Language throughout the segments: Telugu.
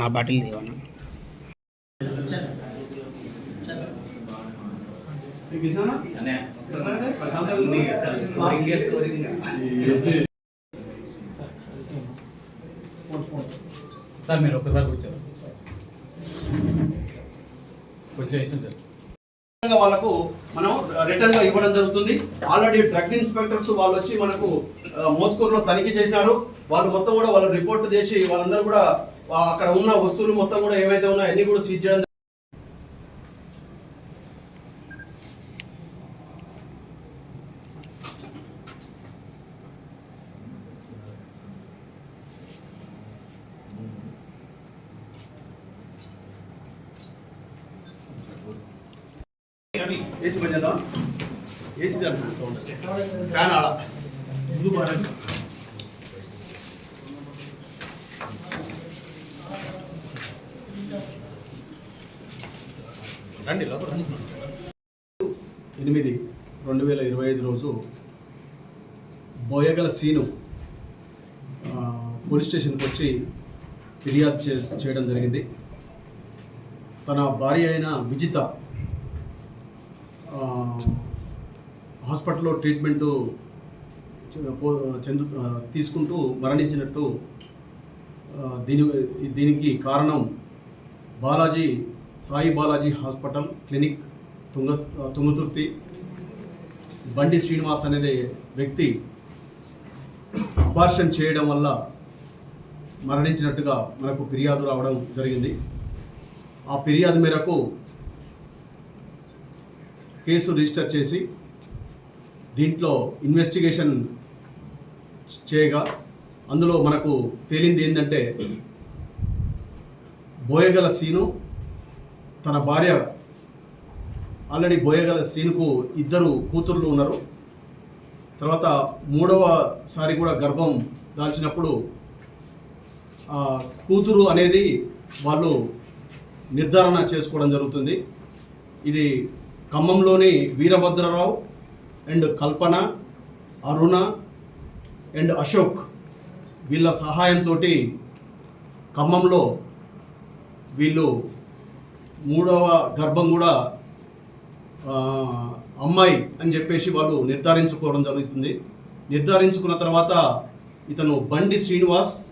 నా బాటిల్ తీవనా సార్ మీరు ఒక్కసారి కూర్చోరు కొంచెం వాళ్ళకు మనం రిటర్న్గా ఇవ్వడం జరుగుతుంది. ఆల్రెడీ డ్రగ్ ఇన్స్పెక్టర్స్ వాళ్ళు వచ్చి మనకు మోత్కూరులో తనిఖీ చేసినారు వాళ్ళు మొత్తం కూడా వాళ్ళు రిపోర్ట్ చేసి వాళ్ళందరూ కూడా అక్కడ ఉన్న వస్తువులు మొత్తం కూడా ఏవైతే ఉన్నాయో అన్ని కూడా సీజ్ చేయడం ఏసీ బంద్ చేద్దాం ఏసీ దాని సౌండ్ ఫ్యాన్ ఆడ? ఎనిమిది రెండు వేల ఇరవై ఐదు రోజు బోయగల సీను పోలీస్ స్టేషన్కి వచ్చి ఫిర్యాదు చే చేయడం జరిగింది. తన భార్య అయిన విజిత హాస్పిటల్లో ట్రీట్మెంటు చెందు తీసుకుంటూ మరణించినట్టు దీని దీనికి కారణం బాలాజీ సాయి బాలాజీ హాస్పిటల్ క్లినిక్ తుంగ తుంగతుర్తి. బండి శ్రీనివాస్ అనేది వ్యక్తి అబార్షన్ చేయడం వల్ల మరణించినట్టుగా మనకు ఫిర్యాదు రావడం జరిగింది. ఆ ఫిర్యాదు మేరకు కేసు రిజిస్టర్ చేసి దీంట్లో ఇన్వెస్టిగేషన్ చేయగా అందులో మనకు తేలింది ఏంటంటే బోయగల సీను తన భార్య ఆల్రెడీ బోయగల సీనుకు ఇద్దరు కూతుర్లు ఉన్నారు. తర్వాత మూడవసారి కూడా గర్భం దాల్చినప్పుడు కూతురు అనేది వాళ్ళు నిర్ధారణ చేసుకోవడం జరుగుతుంది. ఇది ఖమ్మంలోని వీరభద్రరావు అండ్ కల్పన అరుణ అండ్ అశోక్ వీళ్ళ సహాయంతో ఖమ్మంలో వీళ్ళు మూడవ గర్భం కూడా అమ్మాయి అని చెప్పేసి వాళ్ళు నిర్ధారించుకోవడం జరుగుతుంది. నిర్ధారించుకున్న తర్వాత ఇతను బండి శ్రీనివాస్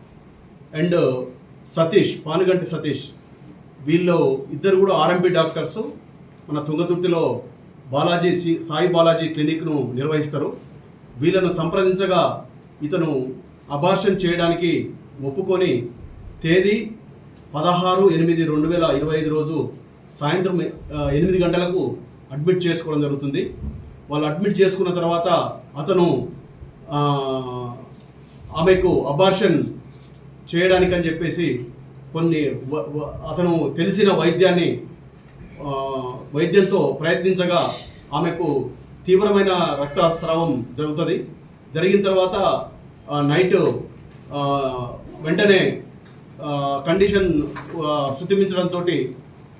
అండ్ సతీష్ పానుగంటి సతీష్ వీళ్ళు ఇద్దరు కూడా ఆర్ఎంపీ డాక్టర్స్. మన తుంగతుర్తిలో బాలాజీ సి- సాయి బాలాజీ క్లినిక్ను నిర్వహిస్తారు. వీళ్ళను సంప్రదించగా ఇతను అభాషణ చేయడానికి ఒప్పుకొని తేదీ పదహారు ఎనిమిది రెండు వేల ఇరవై ఐదు రోజు సాయంత్రం ఎనిమిది గంటలకు అడ్మిట్ చేసుకోవడం జరుగుతుంది. వాళ్ళు అడ్మిట్ చేసుకున్న తర్వాత అతను ఆమెకు అబార్షన్ చేయడానికని చెప్పేసి కొన్ని అతను తెలిసిన వైద్యాన్ని వైద్యంతో ప్రయత్నించగా ఆమెకు తీవ్రమైన రక్తస్రావం జరుగుతుంది. జరిగిన తర్వాత నైట్ వెంటనే కండిషన్ ఆ,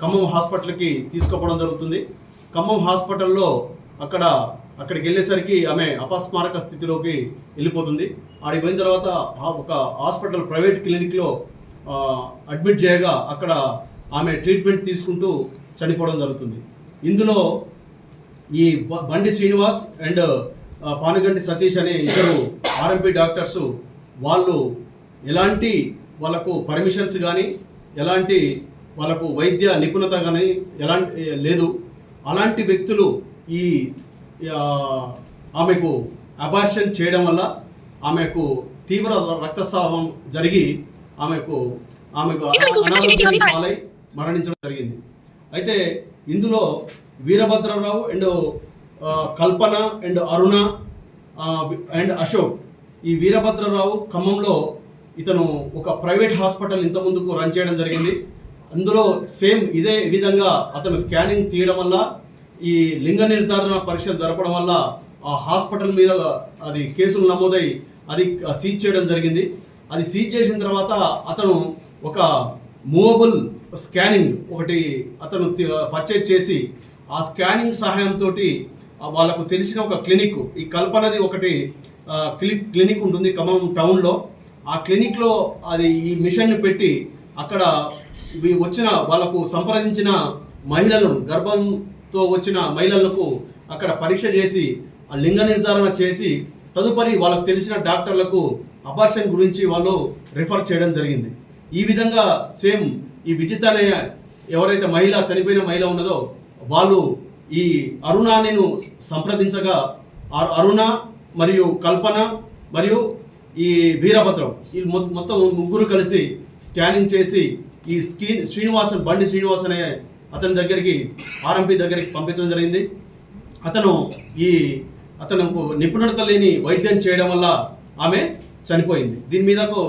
ఖమ్మం హాస్పిటల్కి తీసుకుపోవడం జరుగుతుంది. ఖమ్మం హాస్పిటల్లో అక్కడ అక్కడికి వెళ్ళేసరికి ఆమె అపస్మారక స్థితిలోకి వెళ్ళిపోతుంది. ఆడికి పోయిన తర్వాత ఆ ఒక హాస్పిటల్ ప్రైవేట్ క్లినిక్లో అడ్మిట్ చేయగా అక్కడ ఆమె ట్రీట్మెంట్ తీసుకుంటూ చనిపోవడం జరుగుతుంది. ఇందులో ఈ బండి శ్రీనివాస్ అండ్ ఆ, పానుగంటి సతీష్ అనే ఇద్దరు ఆర్ఎంపీ డాక్టర్స్ వాళ్ళు ఎలాంటి వాళ్ళకు పర్మిషన్స్ కానీ ఎలాంటి వాళ్ళకు వైద్య నిపుణత కానీ ఎలాంటి లేదు. అలాంటి వ్యక్తులు ఈ ఆమెకు అబార్షన్ చేయడం వల్ల ఆమెకు తీవ్ర రక్తస్రావం జరిగి ఆమెకు ఆమెకు పాలై మరణించడం జరిగింది. అయితే ఇందులో Veerabhadrarao and Kalpana and Aruna and Ashok ఈ వీరభద్రరావు ఖమ్మంలో ఇతను ఒక ప్రైవేట్ హాస్పిటల్ ఇంత ముందుకు రన్ చేయడం జరిగింది. అందులో సేమ్ ఇదే విధంగా అతను స్కానింగ్ తీయడం వల్ల ఈ లింగ నిర్ధారణ పరీక్షలు జరపడం వల్ల ఆ హాస్పిటల్ మీద అది కేసులు నమోదై అది సీజ్ చేయడం జరిగింది. అది సీజ్ చేసిన తర్వాత అతను ఒక మూవబుల్ స్కానింగ్ ఒకటి అతను పర్చేజ్ చేసి ఆ స్కానింగ్ సహాయంతో వాళ్ళకు తెలిసిన ఒక క్లినిక్ ఈ కల్పనది ఒకటి క్లినిక్ క్లినిక్ ఉంటుంది ఖమ్మం టౌన్లో. ఆ క్లినిక్లో అది ఈ మిషన్ను పెట్టి అక్కడ వచ్చిన వాళ్ళకు సంప్రదించిన మహిళలను గర్భంతో వచ్చిన మహిళలకు అక్కడ పరీక్ష చేసి ఆ లింగ నిర్ధారణ చేసి తదుపరి వాళ్ళకు తెలిసిన డాక్టర్లకు అబార్షన్ గురించి వాళ్ళు రిఫర్ చేయడం జరిగింది. ఈ విధంగా సేమ్ ఈ విజిత అనే ఎవరైతే మహిళ చనిపోయిన మహిళ ఉన్నదో వాళ్ళు ఈ అరుణానిను సంప్రదించగా అరుణ మరియు కల్పన మరియు ఈ వీరభద్రం ఈ మొత్తం ముగ్గురు కలిసి స్కానింగ్ చేసి ఈ స్కీన్ శ్రీనివాసన్ బండి శ్రీనివాస్ అనే అతని దగ్గరికి ఆర్ఎంపీ దగ్గరికి పంపించడం జరిగింది. అతను ఈ అతను నిపుణత లేని వైద్యం చేయడం వల్ల ఆమె చనిపోయింది. దీని మీదకు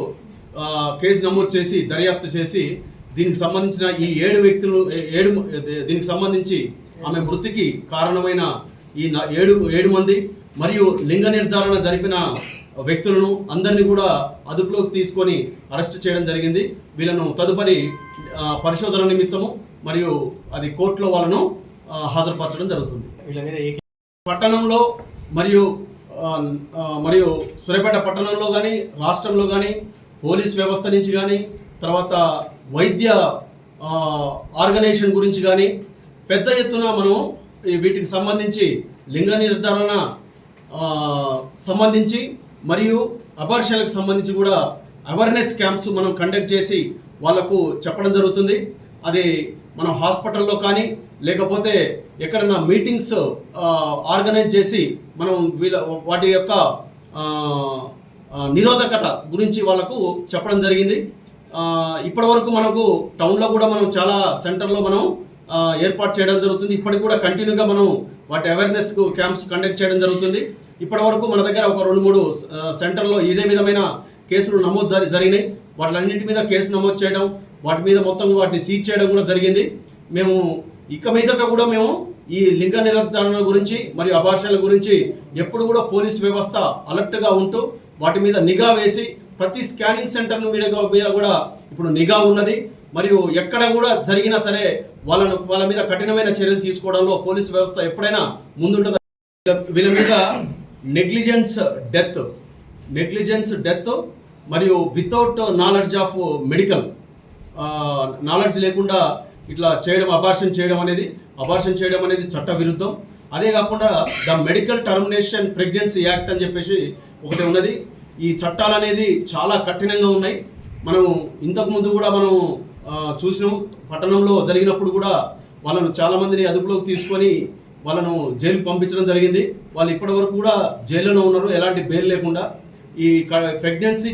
కేసు నమోదు చేసి దర్యాప్తు చేసి దీనికి సంబంధించిన ఈ ఏడు వ్యక్తులు ఏడు దీనికి సంబంధించి ఆమె మృతికి కారణమైన ఈ న- ఏడు ఏడు మంది మరియు లింగ నిర్ధారణ జరిపిన వ్యక్తులను అందరినీ కూడా అదుపులోకి తీసుకొని అరెస్ట్ చేయడం జరిగింది. వీళ్ళను తదుపరి పరిశోధన నిమిత్తము మరియు అది కోర్టులో వాళ్ళను హాజరుపరచడం జరుగుతుంది. పట్టణంలో మరియు మరియు సూర్యాపేట పట్టణంలో కానీ రాష్ట్రంలో కానీ పోలీస్ వ్యవస్థ నుంచి కానీ తర్వాత వైద్య ఆర్గనైజేషన్ గురించి కానీ పెద్ద ఎత్తున మనం వీటికి సంబంధించి లింగ నిర్ధారణ సంబంధించి మరియు అబార్షన్లకు సంబంధించి కూడా అవేర్నెస్ క్యాంప్స్ మనం కండక్ట్ చేసి వాళ్ళకు చెప్పడం జరుగుతుంది. అది మనం హాస్పిటల్లో కానీ లేకపోతే ఎక్కడైనా మీటింగ్స్ ఆర్గనైజ్ చేసి మనం వీళ్ళ వాటి యొక్క నిరోధకత గురించి వాళ్ళకు చెప్పడం జరిగింది. ఇప్పటివరకు మనకు టౌన్లో కూడా మనం చాలా సెంటర్లో మనం ఏర్పాటు చేయడం జరుగుతుంది. ఇప్పటికి కూడా కంటిన్యూగా మనం వాటి అవేర్నెస్ క్యాంప్స్ కండక్ట్ చేయడం జరుగుతుంది. ఇప్పటి వరకు మన దగ్గర ఒక రెండు మూడు సెంటర్లో ఇదే విధమైన కేసులు నమోదు జరి జరిగినాయి. వాటిలన్నింటి మీద కేసు నమోదు చేయడం వాటి మీద మొత్తం వాటిని సీజ్ చేయడం కూడా జరిగింది. మేము ఇక మీదట కూడా మేము ఈ లింగ నిర్ధారణ గురించి మరియు అభాషణల గురించి ఎప్పుడు కూడా పోలీస్ వ్యవస్థ అలర్ట్గా ఉంటూ వాటి మీద నిఘా వేసి ప్రతి స్కానింగ్ సెంటర్ మీద మీద కూడా ఇప్పుడు నిఘా ఉన్నది. మరియు ఎక్కడ కూడా జరిగినా సరే వాళ్ళను వాళ్ళ మీద కఠినమైన చర్యలు తీసుకోవడంలో పోలీస్ వ్యవస్థ ఎప్పుడైనా ముందుంటుంది? వీళ్ళ- మీద నెగ్లిజెన్స్ డెత్ నెగ్లిజెన్స్ డెత్ మరియు without knowledge of medical knowledge లేకుండా ఇట్లా చేయడం అబార్షన్ చేయడం అనేది అబార్షన్ చేయడం అనేది చట్ట విరుద్ధం అదే కాకుండా the medical termination pregnancy act అని చెప్పేసి ఒకటి ఉన్నది. ఈ చట్టాలు అనేది చాలా కఠినంగా ఉన్నాయి. మనం ఇంతకుముందు కూడా మనం చూసినాం. పట్టణంలో జరిగినప్పుడు కూడా వాళ్ళను చాలామందిని అదుపులోకి తీసుకొని వాళ్ళను జైలుకు పంపించడం జరిగింది. వాళ్ళు ఇప్పటి వరకు కూడా జైల్లోనే ఉన్నారు. ఎలాంటి బెయిల్ లేకుండా. ఈ ప్రెగ్నెన్సీ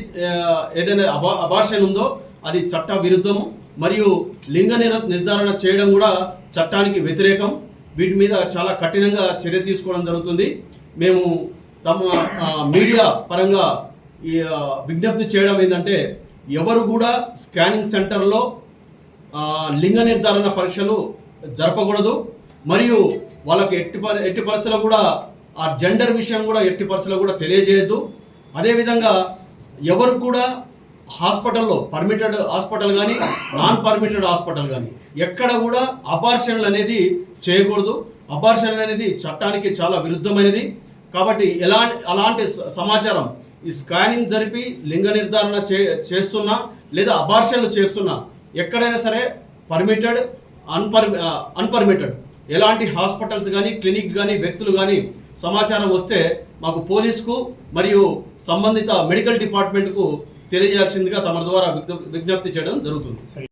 ఏదైనా అబా అబార్షన్ ఉందో అది చట్ట విరుద్ధం మరియు లింగ నిర్ధారణ చేయడం కూడా చట్టానికి వ్యతిరేకం. వీటి మీద చాలా కఠినంగా చర్య తీసుకోవడం జరుగుతుంది. మేము తమ మీడియా పరంగా ఈ విజ్ఞప్తి చేయడం ఏంటంటే ఎవరు కూడా స్కానింగ్ సెంటర్లో లింగ నిర్ధారణ పరీక్షలు జరపకూడదు. మరియు వాళ్ళకు ఎట్టి పరి ఎట్టి పరిస్థితుల్లో కూడా ఆ జెండర్ విషయం కూడా ఎట్టి పరిస్థితుల్లో కూడా తెలియజేయద్దు. అదేవిధంగా ఎవరు కూడా హాస్పిటల్లో పర్మిటెడ్ హాస్పిటల్ కానీ నాన్ పర్మిటెడ్ హాస్పిటల్ కానీ ఎక్కడ కూడా అబార్షన్లు అనేది చేయకూడదు. అబార్షన్ అనేది చట్టానికి చాలా విరుద్ధమైనది. కాబట్టి ఎలా అలాంటి స- సమాచారం ఈ స్కానింగ్ జరిపి లింగ నిర్ధారణ చే చేస్తున్నా లేదా అబార్షన్లు చేస్తున్నా ఎక్కడైనా సరే పర్మిటెడ్ అన్పర్ అన్పర్మిటెడ్ ఎలాంటి హాస్పిటల్స్ కానీ క్లినిక్ కానీ వ్యక్తులు కానీ సమాచారం వస్తే మాకు పోలీస్కు మరియు సంబంధిత మెడికల్ డిపార్ట్మెంట్కు తెలియజేయాల్సిందిగా తమ ద్వారా విజ్ఞప్తి చేయడం జరుగుతుంది.